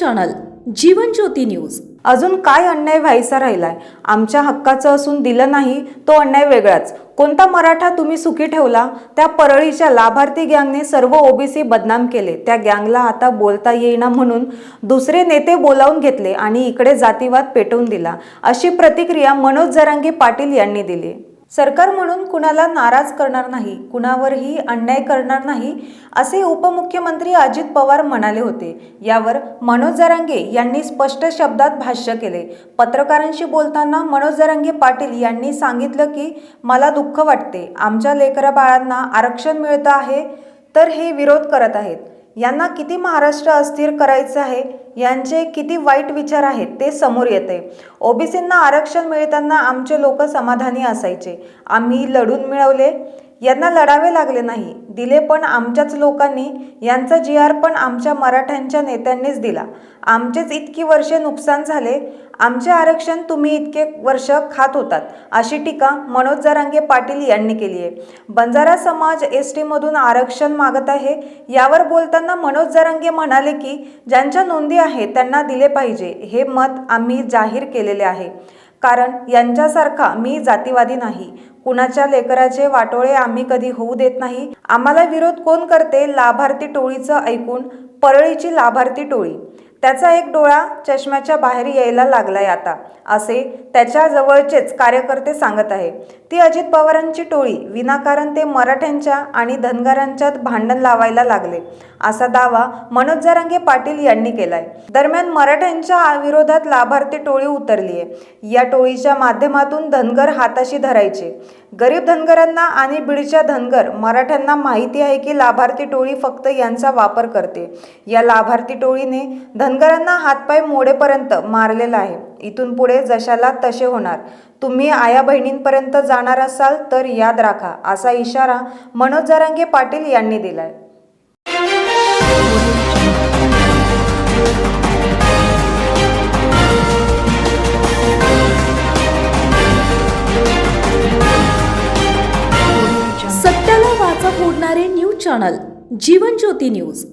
Channel Jeevan Jyoti news. अजून काय अन्याय व्हायचा राहिलाय? आमच्या हक्काचं असून दिलं नाही तो अन्याय वेगळाच. कोणता मराठा तुम्ही सुखी ठेवला? त्या परळीच्या लाभार्थी गँगने सर्व ओबीसी बदनाम केले. त्या गँगला आता बोलता येईना म्हणून दुसरे नेते बोलावून घेतले आणि इकडे जातीवाद पेटवून दिला. अशी प्रतिक्रिया मनोज जरांगे पाटील यांनी दिली. सरकार म्हणून कुणाला नाराज करणार नाही कुणावरही अन्याय करणार नाही असे उपमुख्यमंत्री अजित पवार म्हणाले होते. यावर मनोज जरांगे यांनी स्पष्ट शब्दात भाष्य केले. पत्रकारांशी बोलताना मनोज जरांगे पाटील यांनी सांगितलं की मला दुःख वाटते. आमच्या लेकरा बाळांना आरक्षण मिळतं आहे तर हे विरोध करत आहेत. यांना किती महाराष्ट्र अस्थिर करायचं आहे? यांचे किती वाईट विचार आहेत ते समोर येते. ओबीसींना आरक्षण मिळताना आमचे लोक समाधानी असायचे. आम्ही लढून मिळवले. यांना लढावे लागले नाही. दिले पण आमच्याच लोकांनी. यांचा जी आर पण आमच्या मराठ्यांच्या नेत्यांनीच दिला. आमचेच इतकी वर्षे नुकसान झाले. आमचे आरक्षण तुम्ही इतके वर्ष खात होतात. अशी टीका मनोज जरांगे पाटील यांनी केली आहे. बंजारा समाज एस टीमधून आरक्षण मागत आहे. यावर बोलताना मनोज जरांगे म्हणाले की ज्यांच्या नोंदी आहे त्यांना दिले पाहिजे. हे मत आम्ही जाहीर केलेले आहे. कारण यांच्यासारखा मी जातीवादी नाही. कुणाच्या लेकराचे वाटोळे आम्ही कधी होऊ देत नाही. आम्हाला विरोध कोण करते लाभार्थी टोळीचं ऐकून? परळीची लाभार्थी टोळी. त्याचा एक डोळा चष्म्याच्या बाहेर यायला लागलाय आता असे त्याच्या जवळचेच कार्यकर्ते सांगत आहे. ती अजित पवारांची टोळी विनाकारण ते मराठ्यांच्या आणि धनगरांच्यात भांडण लावायला लागले असा दावा मनोज जरांगे पाटील यांनी केलाय. दरम्यान मराठ्यांच्या विरोधात लाभार्थी टोळी उतरली आहे या टोळीच्या माध्यमातून धनगर हाताशी धरायचे. गरीब धनगरांना आणि बीडच्या धनगर मराठ्यांना माहिती आहे की लाभार्थी टोळी फक्त यांचा वापर करते. या लाभार्थी टोळीने धनगरांना हातपाय मोडेपर्यंत मारलेला आहे. इथून पुढे जशाला तसे होणार. तुम्ही आया बहिणींपर्यंत जाणार असाल तर याद राखा असा इशारा मनोज जरांगे पाटील यांनी दिलाय. उडणारे news channel Jeevan Jyoti news.